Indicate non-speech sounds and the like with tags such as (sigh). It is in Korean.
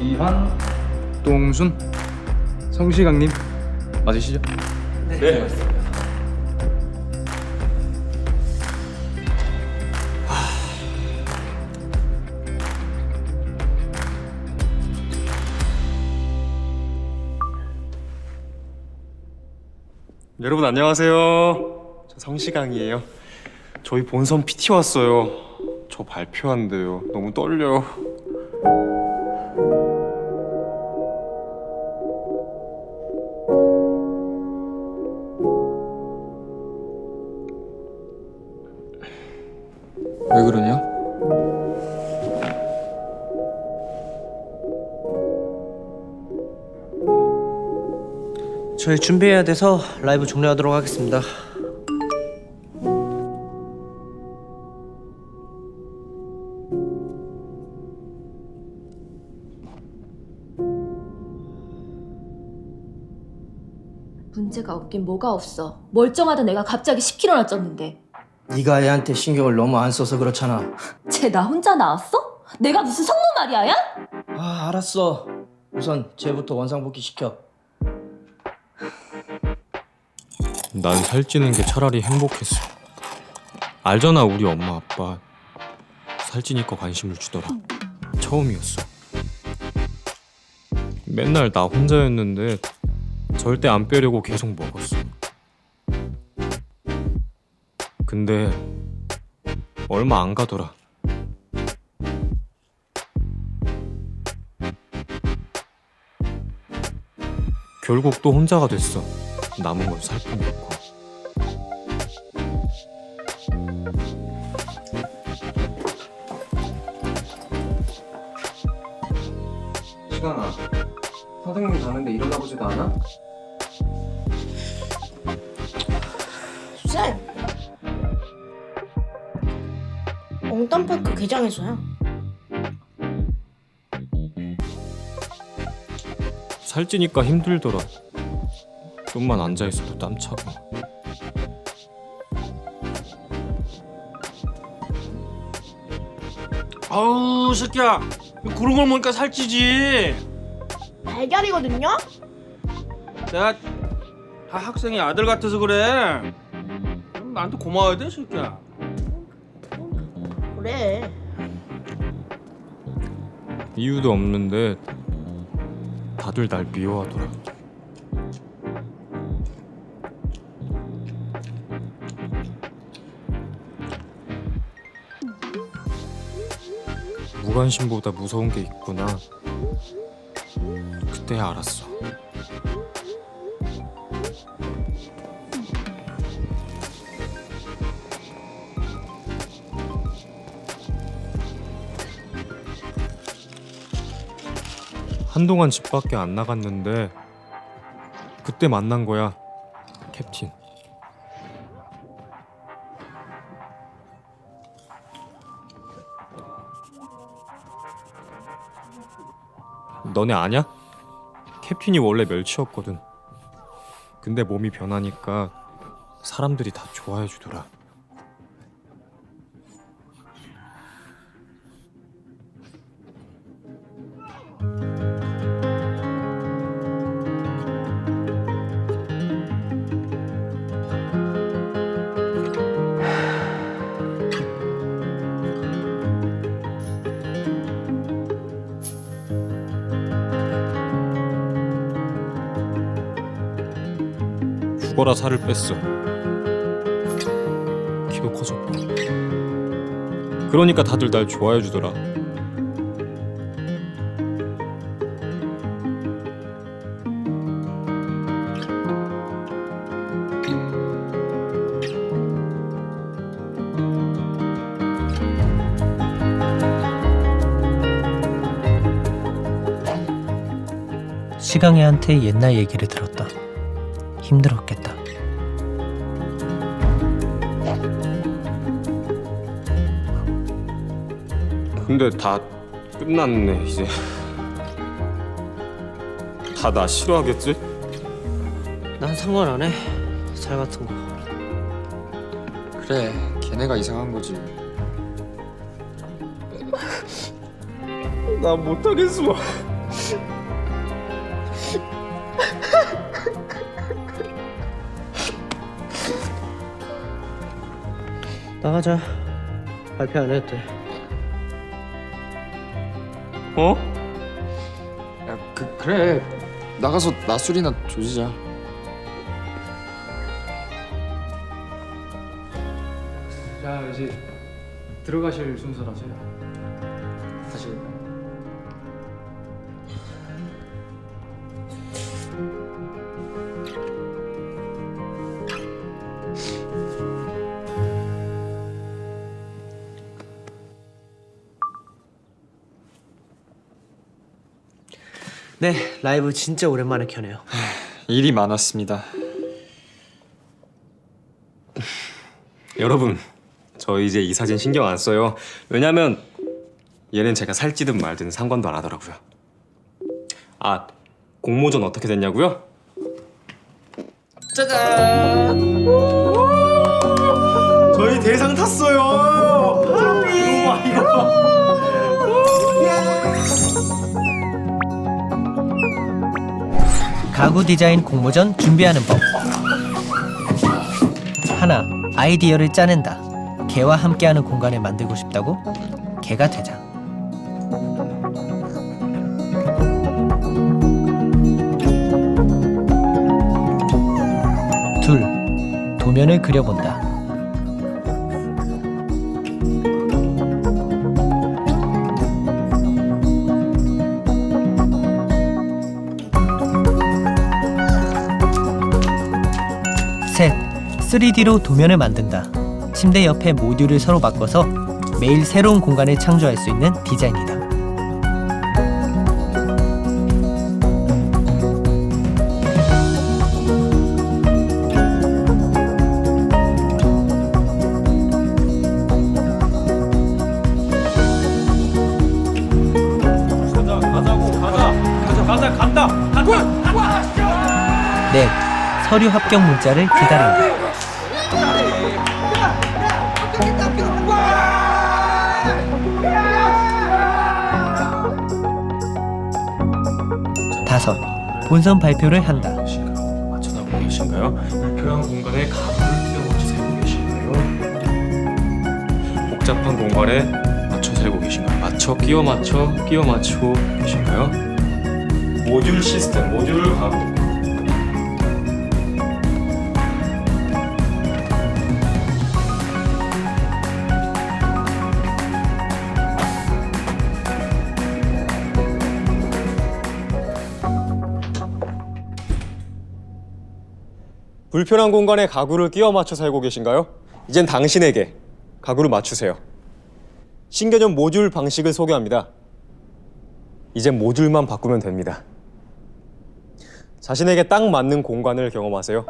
이한 동순 성시강님 맞으시죠? 네. 여러분 안녕하세요. 저 성시강이에요. 저희 본선 PT 왔어요. 저 발표한대요. 너무 떨려. 저희 준비해야 돼서 라이브 종료하도록 하겠습니다. 문제가 없긴 뭐가 없어. 멀쩡하다 내가 갑자기 10kg나 쪘는데. 네가 애한테 신경을 너무 안 써서 그렇잖아. (laughs) 쟤 나 혼자 나왔어? 내가 무슨 성모 마리아야? 아 알았어. 우선 쟤부터 원상복귀 시켜. 난 살찌는 게 차라리 행복했어. 알잖아 우리 엄마 아빠 살찌니까 관심을 주더라. 처음이었어. 맨날 나 혼자였는데 절대 안 빼려고 계속 먹었어. 근데 얼마 안 가더라. 결국 또 혼자가 됐어. 남은 건 살뿐이었고. 시강아 선생님 가는데 일어나보지도 않아? 쌤! 엉땀파크 개장에서야. 살찌니까 힘들더라. 좀만 앉아 있어도 땀 차고. 아우 새끼야 그런 걸 보니까 살찌지 달걀이거든요? 내가 다 학생이 아들 같아서 그래 나한테 고마워야 돼 새끼야 그래. 이유도 없는데 다들 날 미워하더라. 무관심보다 무서운 게 있구나. 그때 알았어. 한동안 집 밖에 안 나갔는데 그때 만난 거야 캡틴 너네 아냐? 캡틴이 원래 멸치였거든 근데 몸이 변하니까 사람들이 다 좋아해 주더라 죽어라 살을 뺐어 키도 커졌고. 그러니까 다들 날 좋아해 주더라. 시강이한테 옛날 얘기를 들었다. 힘들었겠다. 근데 다 끝났네 이제 다 나 싫어하겠지? 난 상관 안 해. 살 같은 거. 그래 걔네가 이상한 거지 나 못하겠어 나가자. 발표 안 해도 돼. 어? 야, 그 그래. 나가서 낮술이나 조지자. 자, 이제 들어가실 순서라서요. 네, 라이브 진짜 오랜만에 켜네요. 일이 많았습니다. 여러분, 저 이제 이 사진 신경 안 써요. 왜냐면 얘는 제가 살찌든 말든 상관도 안 하더라고요. 아, 공모전 어떻게 됐냐고요? 짜잔! 저희 대상 탔어요. 봐, 이거 가구 디자인 공모전 준비하는 법. 하나, 아이디어를 짜낸다. 개와 함께하는 공간을 만들고 싶다고? 개가 되자. 둘, 도면을 그려본다. 3D로 도면을 만든다. 침대 옆에 모듈을 서로 바꿔서 매일 새로운 공간을 창조할 수 있는 디자인이다. 가자, 가자고, 가자. 가자, 가자, 간다. 간다. 넷, 서류 합격 문자를 기다린다. 다섯, 본선 발표를 한다. 맞춰나고 계신가요? 불편한 공간에 가구를 끼워맞춰 살고 계신가요? 복잡한 공간에 맞춰 살고 계신가요? 맞춰 끼워 맞춰 끼워 맞추고 계신가요? 모듈 시스템, 모듈 가구. 불편한 공간에 가구를 끼워 맞춰 살고 계신가요? 이젠 당신에게 가구를 맞추세요. 신개념 모듈 방식을 소개합니다. 이젠 모듈만 바꾸면 됩니다. 자신에게 딱 맞는 공간을 경험하세요.